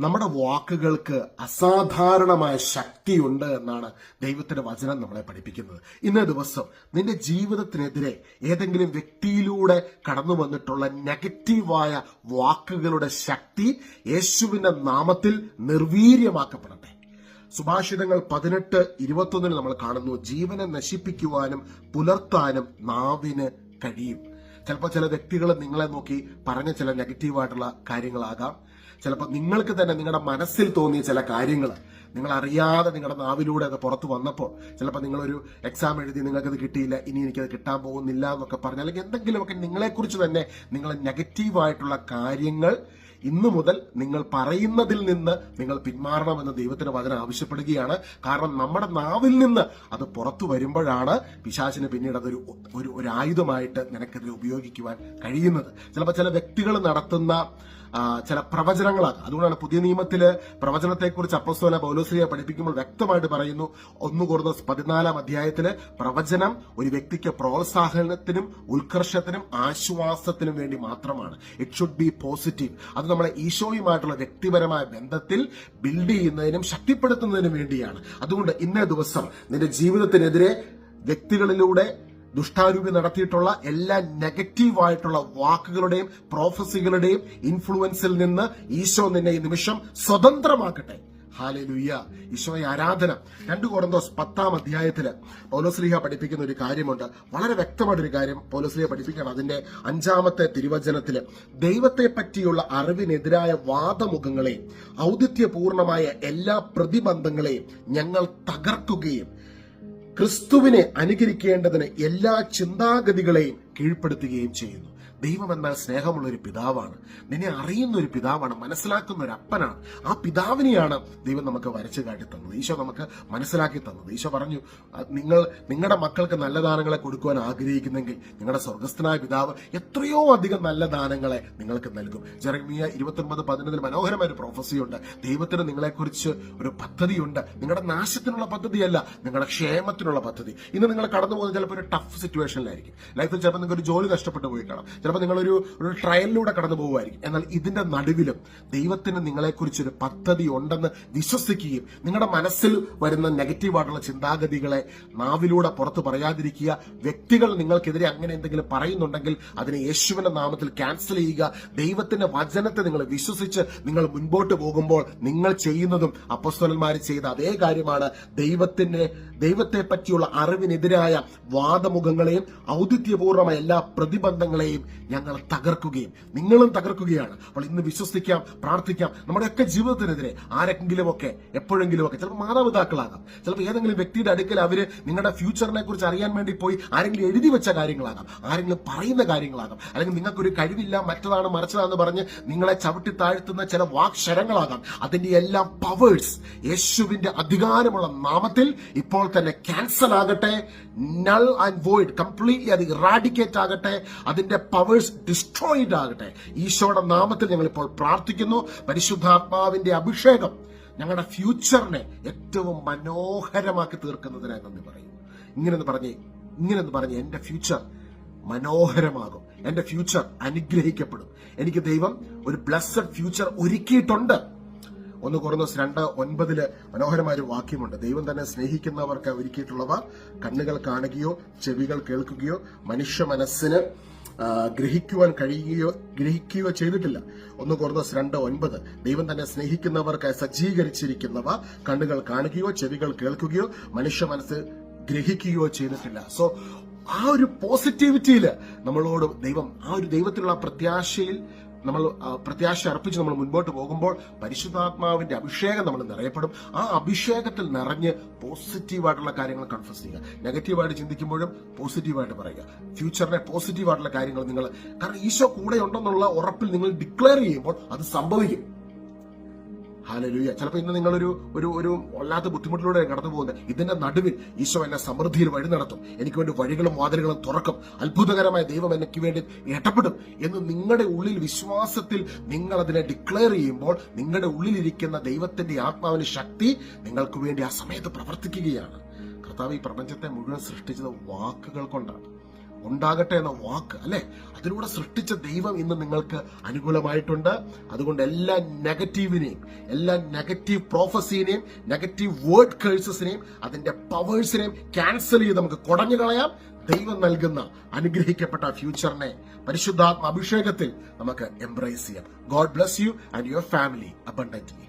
നമ്മുടെ വാക്കുകൾക്ക് അസാധാരണമായ ശക്തിയുണ്ട് എന്നാണ് ദൈവത്തിന്റെ വചനം നമ്മളെ പഠിപ്പിക്കുന്നത്. ഇന്ന ദിവസം നിന്റെ ജീവിതത്തിനെതിരെ ഏതെങ്കിലും വ്യക്തിയിലൂടെ കടന്നു വന്നിട്ടുള്ള നെഗറ്റീവായ വാക്കുകളുടെ ശക്തി യേശുവിന്റെ നാമത്തിൽ നിർവീര്യമാക്കപ്പെടട്ടെ. സുഭാഷിതങ്ങൾ പതിനെട്ട് ഇരുപത്തൊന്നിന് നമ്മൾ കാണുന്നു ജീവനെ നശിപ്പിക്കുവാനും പുലർത്താനും നാവിന് കഴിയും. ചിലപ്പോൾ ചില വ്യക്തികൾ നിങ്ങളെ നോക്കി പറഞ്ഞ ചില നെഗറ്റീവായിട്ടുള്ള കാര്യങ്ങളാകാം. ചിലപ്പോൾ നിങ്ങൾക്ക് തന്നെ നിങ്ങളുടെ മനസ്സിൽ തോന്നിയ ചില കാര്യങ്ങൾ നിങ്ങൾ അറിയാതെ നിങ്ങളുടെ നാവിലൂടെ അത് പുറത്ത് വന്നപ്പോൾ ചിലപ്പോൾ നിങ്ങളൊരു എക്സാം എഴുതി നിങ്ങൾക്കത് കിട്ടിയില്ല ഇനി എനിക്കത് കിട്ടാൻ പോകുന്നില്ല എന്നൊക്കെ പറഞ്ഞ് അല്ലെങ്കിൽ എന്തെങ്കിലുമൊക്കെ നിങ്ങളെക്കുറിച്ച് തന്നെ നിങ്ങൾ നെഗറ്റീവായിട്ടുള്ള കാര്യങ്ങൾ ഇന്നു മുതൽ നിങ്ങൾ പറയുന്നതിൽ നിന്ന് നിങ്ങൾ പിന്മാറണമെന്ന് ദൈവത്തിന് വചനം ആവശ്യപ്പെടുകയാണ്. കാരണം നമ്മുടെ നാവിൽ നിന്ന് അത് പുറത്തു വരുമ്പോഴാണ് പിശാചിന് പിന്നീട് അതൊരു ഒരു ഒരു ആയുധമായിട്ട് നിനക്കെതിരെ ഉപയോഗിക്കുവാൻ കഴിയുന്നത്. ചിലപ്പോൾ ചില വ്യക്തികൾ നടത്തുന്ന ചില പ്രവചനങ്ങളാണ്. അതുകൊണ്ടാണ് പുതിയ നിയമത്തിൽ പ്രവചനത്തെക്കുറിച്ച് അപ്പസ്തോല പൗലോസ്ലിയെ പഠിപ്പിക്കുമ്പോൾ വ്യക്തമായിട്ട് പറയുന്നു ഒന്ന് കൂടുന്ന പതിനാലാം അധ്യായത്തിൽ പ്രവചനം ഒരു വ്യക്തിക്ക് പ്രോത്സാഹനത്തിനും ഉത്കർഷത്തിനും ആശ്വാസത്തിനും വേണ്ടി മാത്രമാണ്. ഇറ്റ് ഷുഡ് ബി പോസിറ്റീവ് അത് നമ്മളെ ഈശോയുമായിട്ടുള്ള വ്യക്തിപരമായ ബന്ധത്തിൽ ബിൽഡ് ചെയ്യുന്നതിനും ശക്തിപ്പെടുത്തുന്നതിനും വേണ്ടിയാണ്. അതുകൊണ്ട് ഇന്നേ ദിവസം നിന്റെ ജീവിതത്തിനെതിരെ വ്യക്തികളിലൂടെ ദുഷ്ടാരൂപി നടത്തിയിട്ടുള്ള എല്ലാ നെഗറ്റീവായിട്ടുള്ള വാക്കുകളുടെയും പ്രോഫസികളുടെയും ഇൻഫ്ലുവൻസിൽ നിന്ന് ഈശോ നിന്നെ ഈ നിമിഷം സ്വതന്ത്രമാക്കട്ടെ. ഹാലലുയ്യ ഈശോയെ ആരാധന. രണ്ടു കോറന്തോസ് പത്താം അധ്യായത്തിൽ പൗലോസ്ലിഹ പഠിപ്പിക്കുന്ന ഒരു കാര്യമുണ്ട്. വളരെ വ്യക്തമായിട്ടൊരു കാര്യം പൗലോസ്ലിഹ പഠിപ്പിക്കണം. അതിന്റെ അഞ്ചാമത്തെ തിരുവചനത്തിൽ ദൈവത്തെ പറ്റിയുള്ള അറിവിനെതിരായ വാദമുഖങ്ങളെയും ഔദിത്യപൂർണമായ എല്ലാ പ്രതിബന്ധങ്ങളെയും ഞങ്ങൾ തകർക്കുകയും ക്രിസ്തുവിനെ അനുകരിക്കേണ്ടതിന് എല്ലാ ചിന്താഗതികളെയും കീഴ്പ്പെടുത്തുകയും ചെയ്യുന്നു. ദൈവം എന്നാൽ സ്നേഹമുള്ള ഒരു പിതാവാണ്. നിന്നെ അറിയുന്ന ഒരു പിതാവാണ് മനസ്സിലാക്കുന്ന ഒരു അപ്പനാണ് ആ പിതാവിനെയാണ് ദൈവം നമുക്ക് വരച്ചു കാട്ടി തന്നത്. ഈശോ നമുക്ക് മനസ്സിലാക്കി തന്നത്. ഈശോ പറഞ്ഞു നിങ്ങൾ നിങ്ങളുടെ മക്കൾക്ക് നല്ല ദാനങ്ങളെ കൊടുക്കുവാൻ ആഗ്രഹിക്കുന്നെങ്കിൽ നിങ്ങളുടെ സ്വർഗസ്ഥനായ പിതാവ് എത്രയോ അധികം നല്ല ദാനങ്ങളെ നിങ്ങൾക്ക് നൽകും. ജെറമിയ ഇരുപത്തൊൻപത് പതിനൊന്നിൽ മനോഹരമായ ഒരു പ്രൊഫസിയുണ്ട് ദൈവത്തിന് നിങ്ങളെക്കുറിച്ച് ഒരു പദ്ധതിയുണ്ട്. നിങ്ങളുടെ നാശത്തിനുള്ള പദ്ധതിയല്ല നിങ്ങളുടെ ക്ഷേമത്തിനുള്ള പദ്ധതി. ഇന്ന് നിങ്ങൾ കടന്നു പോകുന്നത് ചിലപ്പോൾ ഒരു ടഫ് സിറ്റുവേഷനിലായിരിക്കും ലൈഫിൽ ചിലപ്പോൾ നിങ്ങൾക്ക് ഒരു ജോലി നഷ്ടപ്പെട്ടു പോയി ചിലപ്പോൾ നിങ്ങളൊരു ഒരു ട്രയലിലൂടെ കടന്നു പോകുമായിരിക്കും എന്നാൽ ഇതിന്റെ നടുവിലും ദൈവത്തിന് നിങ്ങളെക്കുറിച്ച് ഒരു പദ്ധതി ഉണ്ടെന്ന് വിശ്വസിക്കുകയും നിങ്ങളുടെ മനസ്സിൽ വരുന്ന നെഗറ്റീവായിട്ടുള്ള ചിന്താഗതികളെ നാവിലൂടെ പുറത്ത് പറയാതിരിക്കുക. വ്യക്തികൾ നിങ്ങൾക്കെതിരെ അങ്ങനെ എന്തെങ്കിലും പറയുന്നുണ്ടെങ്കിൽ അതിനെ യേശുവിന്റെ നാമത്തിൽ ക്യാൻസൽ ചെയ്യുക. ദൈവത്തിന്റെ വചനത്തെ നിങ്ങൾ വിശ്വസിച്ച് നിങ്ങൾ മുൻപോട്ട് പോകുമ്പോൾ നിങ്ങൾ ചെയ്യുന്നതും അപ്പസ്വലന്മാർ ചെയ്ത അതേ കാര്യമാണ്. ദൈവത്തിന്റെ ദൈവത്തെ പറ്റിയുള്ള അറിവിനെതിരായ വാദമുഖങ്ങളെയും ഔദിത്യപൂർവമായ എല്ലാ പ്രതിബന്ധങ്ങളെയും ഞങ്ങൾ തകർക്കുകയും നിങ്ങളും തകർക്കുകയാണ്. അപ്പോൾ ഇന്ന് വിശ്വസിക്കാം പ്രാർത്ഥിക്കാം. നമ്മുടെയൊക്കെ ജീവിതത്തിനെതിരെ ആരെങ്കിലുമൊക്കെ എപ്പോഴെങ്കിലുമൊക്കെ ചിലപ്പോൾ മാതാപിതാക്കളാകാം ചിലപ്പോൾ ഏതെങ്കിലും വ്യക്തിയുടെ അടുക്കൽ അവർ നിങ്ങളുടെ ഫ്യൂച്ചറിനെ കുറിച്ച് അറിയാൻ വേണ്ടി പോയി ആരെങ്കിലും എഴുതി വെച്ച കാര്യങ്ങളാകാം ആരെങ്കിലും പറയുന്ന കാര്യങ്ങളാകാം അല്ലെങ്കിൽ നിങ്ങൾക്കൊരു കഴിവില്ല മറ്റതാണ് മറിച്ചതാണെന്ന് പറഞ്ഞ് നിങ്ങളെ ചവിട്ടി താഴ്ത്തുന്ന ചില വാക്ശരങ്ങളാകാം അതിന്റെ എല്ലാം പവേഴ്സ് യേശുവിന്റെ അധികാരമുള്ള നാമത്തിൽ ഇപ്പോൾ തന്നെ ക്യാൻസൽ ആകട്ടെ നൾ ആൻഡ് വോയിഡ് കംപ്ലീറ്റ്ലി അത് ഇറാഡിക്കേറ്റ് ആകട്ടെ അതിന്റെ പവേഴ്സ് ഡിസ്ട്രോയിഡ് ആകട്ടെ. ഈശോയുടെ നാമത്തിൽ ഞങ്ങൾ ഇപ്പോൾ പ്രാർത്ഥിക്കുന്നു. പരിശുദ്ധാത്മാവിന്റെ അഭിഷേകം ഞങ്ങളുടെ ഫ്യൂച്ചറിനെ ഏറ്റവും മനോഹരമാക്കി തീർക്കുന്നതിനായി നന്ദി പറയുന്നു ഇങ്ങനെന്ന് പറഞ്ഞേ ഇങ്ങനെന്ന് പറഞ്ഞ് എന്റെ ഫ്യൂച്ചർ മനോഹരമാകും. എന്റെ ഫ്യൂച്ചർ അനുഗ്രഹിക്കപ്പെടും. എനിക്ക് ദൈവം ഒരു ബ്ലസ്സഡ് ഫ്യൂച്ചർ ഒരുക്കിയിട്ടുണ്ട്. ഒന്ന് കുറഞ്ഞ രണ്ട് ഒൻപതിൽ മനോഹരമായ ഒരു വാക്യമുണ്ട്. ദൈവം തന്നെ സ്നേഹിക്കുന്നവർക്ക് ഒരുക്കിയിട്ടുള്ളവ കണ്ണുകൾ കാണുകയോ ചെവികൾ കേൾക്കുകയോ മനുഷ്യ മനസ്സിന് ഗ്രഹിക്കുവാൻ കഴിയുകയോ ഗ്രഹിക്കുകയോ ചെയ്തിട്ടില്ല. ഒന്ന് കുറഞ്ഞ രണ്ട് ഒൻപത്. ദൈവം തന്നെ സ്നേഹിക്കുന്നവർക്ക് സജ്ജീകരിച്ചിരിക്കുന്നവ കണ്ണുകൾ കാണുകയോ ചെവികൾ കേൾക്കുകയോ മനുഷ്യ മനസ്സ് ഗ്രഹിക്കുകയോ ചെയ്തിട്ടില്ല. സോ ആ ഒരു പോസിറ്റിവിറ്റിയിൽ നമ്മളോട് ദൈവം ആ ഒരു ദൈവത്തിലുള്ള പ്രത്യാശയിൽ നമ്മൾ പ്രത്യാശ അർപ്പിച്ച് നമ്മൾ മുൻപോട്ട് പോകുമ്പോൾ പരിശുദ്ധാത്മാവിന്റെ അഭിഷേകം നമ്മൾ നിറയപ്പെടും. ആ അഭിഷേകത്തിൽ നിറഞ്ഞ് പോസിറ്റീവായിട്ടുള്ള കാര്യങ്ങൾ കൺഫസ് ചെയ്യുക. നെഗറ്റീവായിട്ട് ചിന്തിക്കുമ്പോഴും പോസിറ്റീവായിട്ട് പറയുക. ഫ്യൂച്ചറിനെ പോസിറ്റീവായിട്ടുള്ള കാര്യങ്ങൾ നിങ്ങൾ കാരണം ഈശോ കൂടെ ഉണ്ടെന്നുള്ള ഉറപ്പിൽ നിങ്ങൾ ഡിക്ലെയർ ചെയ്യുമ്പോൾ അത് സംഭവിക്കും. ഹാലലൂയ ചിലപ്പോൾ ഇന്ന് നിങ്ങളൊരു ഒരു ഒരു വല്ലാത്ത ബുദ്ധിമുട്ടിലൂടെ കടന്നു പോകുന്നത് ഇതിന്റെ നടുവിൽ ഈശോ എന്നെ സമൃദ്ധിയിൽ വഴി നടത്തും. എനിക്ക് വേണ്ടി വഴികളും വാതിലുകളും തുറക്കും. അത്ഭുതകരമായ ദൈവം എനിക്ക് വേണ്ടി ഇടപെടും എന്ന് നിങ്ങളുടെ ഉള്ളിൽ വിശ്വാസത്തിൽ നിങ്ങൾ അതിനെ ഡിക്ലെയർ ചെയ്യുമ്പോൾ നിങ്ങളുടെ ഉള്ളിലിരിക്കുന്ന ദൈവത്തിന്റെ ആത്മാവിന്റെ ശക്തി നിങ്ങൾക്ക് വേണ്ടി ആ സമയത്ത് പ്രവർത്തിക്കുകയാണ്. കർത്താവ് ഈ പ്രപഞ്ചത്തെ മുഴുവൻ സൃഷ്ടിച്ചത് വാക്കുകൾ കൊണ്ടാണ്. ഉണ്ടാകട്ടെ എന്ന വാക്ക് അല്ലെ? അതിലൂടെ സൃഷ്ടിച്ച ദൈവം ഇന്ന് നിങ്ങൾക്ക് അനുകൂലമായിട്ടുണ്ട്. അതുകൊണ്ട് എല്ലാ നെഗറ്റീവിനെയും എല്ലാ നെഗറ്റീവ് പ്രോഫസീനെയും നെഗറ്റീവ് വേർഡ് കേഴ്സസിനെയും അതിന്റെ പവേഴ്സിനെയും ക്യാൻസൽ ചെയ്ത് നമുക്ക് കുടഞ്ഞു കളയാം. ദൈവം നൽകുന്ന അനുഗ്രഹിക്കപ്പെട്ട ഫ്യൂച്ചറിനെ പരിശുദ്ധാത്മ അഭിഷേകത്തിൽ നമുക്ക് എംബ്രേസ് ചെയ്യാം. God bless you and your family abundantly